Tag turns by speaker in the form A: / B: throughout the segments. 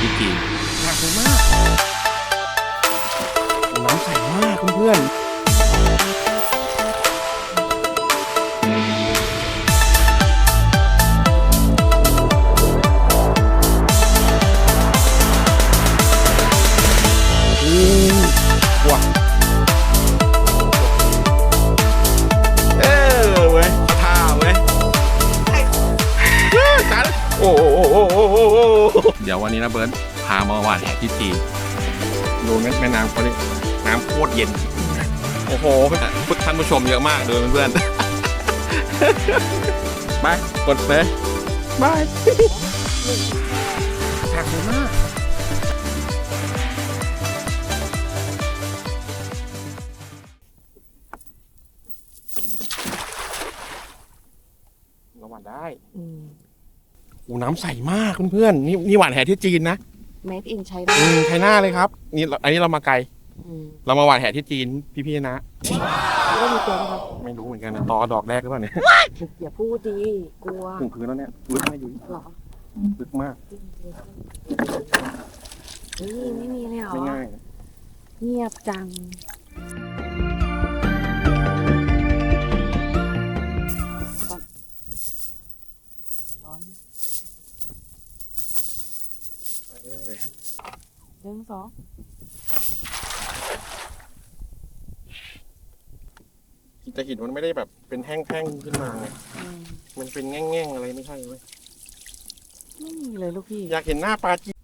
A: ที่จีน
B: หนักมากน้ำใสมากเพื่อน เดี๋
A: ยววันนี้นะเบิร์ตพามาหวานแหที่จีน
B: ดูแม่แม่น้ำเขาดิน้ำโคตรเย็น
A: โอ้โหท่านผู้ชมเยอะมากเลยเพื่อน
B: ไปกดเลยบายฉากดีมากระวังได้
C: อืม
B: โอ้น้ำใสมากเพื่อนๆนี่นี่หวานแหที่จีนนะ
C: made in ใช้
B: อืมไทยหน้าเลยครับ นี่เราอันนี้เรามาไกล
C: อืม
B: เรามาหวานแหที่จีนพี่ๆนะ
C: แล้วก็มีตัวนะครับ
B: ไม่รู้เหมือนกันนะตอดอกแรกหรือเปล่าเนี่ย
C: อย่าพูดดีกลัว
B: ถึงพื้นแล้วเนี่ยลึกไหม่ดู
C: เหรอ
B: ลึกมาก
C: จริงจริงเฮ้ยไม่มีเลยเหรอ
B: ไม่ง่ายนะ
C: เงียบจัง
B: ไปไม่ได้เลย
C: หนึ่งสอง
B: แต่หินมันไม่ได้แบบเป็นแท่งๆขึ้นมาไง
C: อืม
B: มันเป็นแง่งๆอะไรไม่ใช่เว้ย
C: ไม่มีเลยลูกพี่
B: อยากเห็นหน้าปลาจีน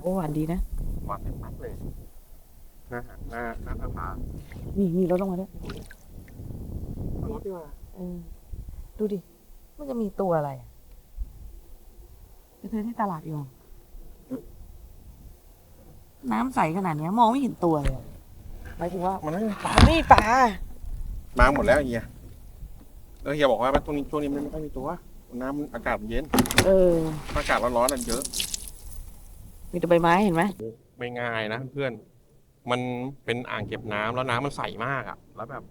C: โอ้หวานดีนะ
B: หวานมากเลยหน้าหน้าหน้าผาผา
C: นี่มีรถลงมาด้วย
B: เอารถดีกว่า
C: เออดูดิ มันจะมีตัวอะไรอะไป ซื้อที่ตลาดดีกว่าน้ำใสขนาดเนี้ย มองไม่เห็นตัวเลยอะหมายถึงว่า
B: มันไม่มีปลา
C: มันไม่มีปลา
B: มาหมดแล้วเฮียแล้วเฮียบอกว่าตรงนี้ช่วงนี้มันไม่ค่อยมีตัว น้ำมันอากาศมันเย็น
C: เออ
B: อากาศร้อนๆนั่นเยอะ
C: มีแต่ใบไม้เห็นไหม
B: ไม่ง่ายนะเพื่อน มันเป็นอ่างเก็บน้ำแล้วน้ำมันใสมากอะแล้วแบบ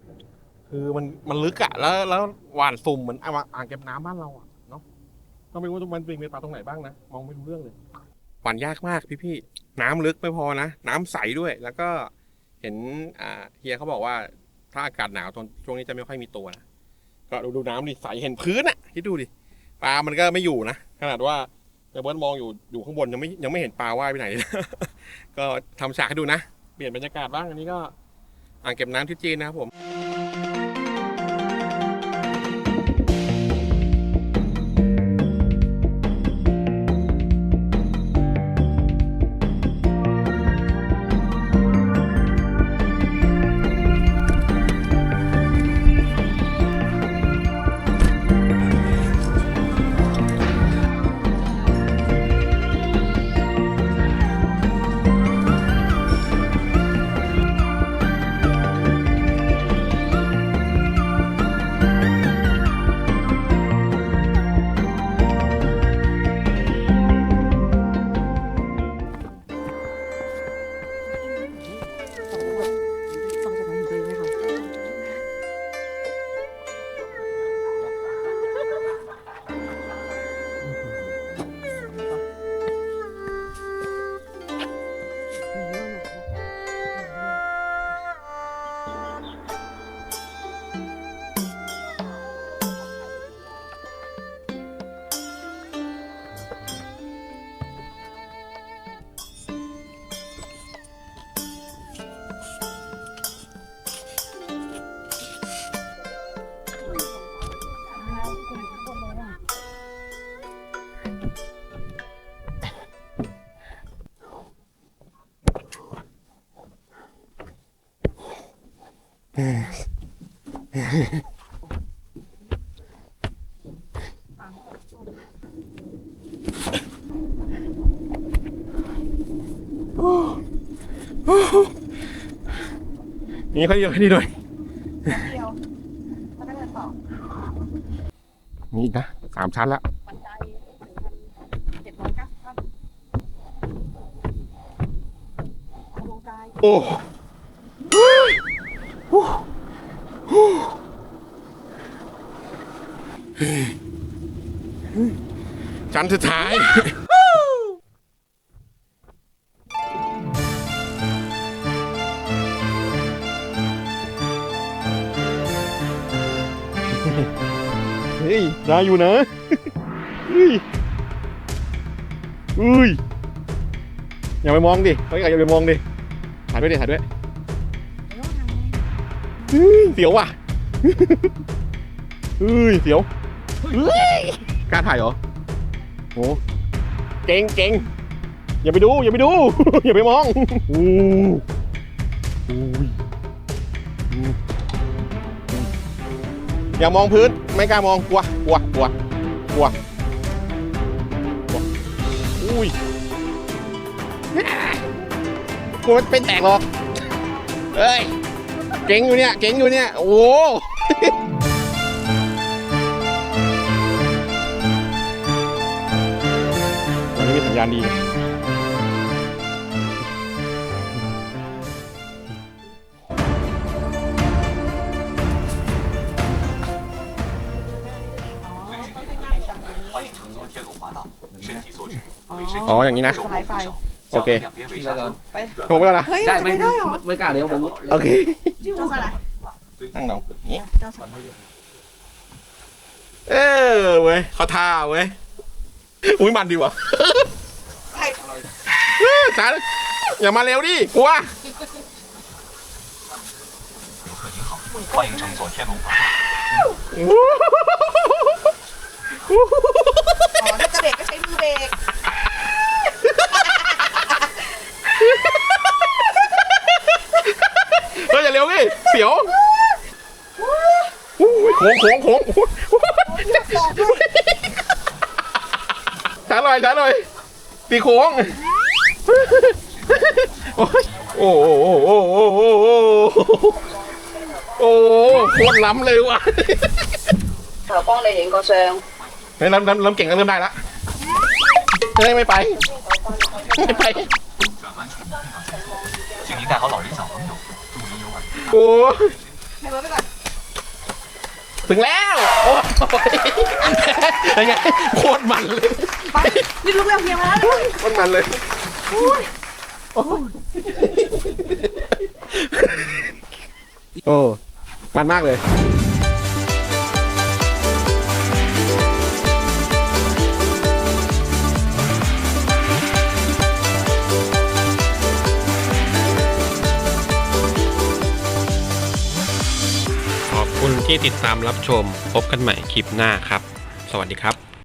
B: คือมันมันลึกอะแล้วแล้วหวานสุ่มเหมือนอ่างเก็บน้ำบ้านเราอะเนาะ ก็ไม่รู้ว่ามันเป็นปลาตรงไหนบ้างนะ มองไม่รู้เรื่องเลยหวานยากมากพี่พี่ๆน้ำลึกไม่พอนะ น้ำใสด้วย แล้วก็เห็นอ่าเฮียเขาบอกว่าถ้าอากาศหนาวตอนช่วงนี้จะไม่ค่อยมีตัวนะ ก็ดูดูน้ำดิใสเห็นพื้นอะคิดดูดิปลามันก็ไม่อยู่นะ ขนาดว่าเดี๋ยวเบิร์ตมองอยู่อยู่ข้างบนยังไม่ยังไม่เห็นปลาว่ายไปไหน ก็ทำฉากให้ดูนะ เปลี่ยนบรรยากาศบ้างอันนี้ก็อ่างเก็บน้ำที่จีนนะครับผม
C: นี่เขา
B: เยอะนี่ด้วย
C: เดียวแล้วก็เดินต่อ
B: นี่อีกนะสามชั้นละ
C: บันไดเจ็ดร้อยเก้าสิบขั้นลงใจ
B: โอ้ ชั้นสุดท้าย เฮ้ย ได้อยู่นะ เฮ้ยเฮ้ย อย่าไปมองดิเฮ้ยอย่าไปมองดิถ่ายด้วยดิถ่ายด้วยเฮ้ยเสียวว่ะเฮ้ยเสียวเฮ้ย กล้าถ่ายเหรอโอ้เก่งเก่งอย่าไปดู อย่าไปดู อย่าไปมองอู้อู้ยอู้อย่ามองพื้น ไม่กล้ามองกลัวกลัวกลัวกลัวกลัวอุ้ยกลัวเป็นแตกหรอกเอ้ยเก่งอยู่เนี่ย เก่งอยู่เนี่ย โอ้ ยา
D: นี
B: อ๋ออย่างนี้นะ
C: หายไโอ
B: เคผมก็แล้วนะ
C: เฮ้ย
E: ไม่
C: ได้หรอ
E: ไม่กล้าเดี๋ยวผม
B: โอเค
C: จิ้วอะไรนั่
B: งลงนี่เออเว้ยเขาท่าเว้ยอุ้ยมันดีว่ะ จ๋าอย่ามาเร็วดิกลัว
C: อ๋อถ้าจะเบรกก็ใช้มือเบรก
B: เฮ้ยอย่าเร็วดิเสียวโอ้ยโค้งโค้งโค้งช้าหน่อยช้าหน่อยตีโค้ง โอ้ยโอ้โหโอ้โหโอ้โหโอ้โหโอ้โหโคตรล้ำเลยว่ะ
F: 就帮你影个相。
B: เฮ้ยเริ่มเริ่มเริ่มเก่งแล้วเริ่มได้ละเฮ้ยไม่ไป ไม่ไป
D: 转弯处请您带好老人小朋友，祝您游玩愉快。
B: โอ้ย
C: ให้รถไปก่อน
B: ถึงแล้วโอ้ยยังไงโคตรมันเลย
C: ไปรีบลุกเร็วเพียงมาแล้ว
B: โคตรมันเลยโอ้ โอ้มันมากเลย
G: ขอบคุณที่ติดตามรับชม พบกันใหม่คลิปหน้าครับ สวัสดีครับ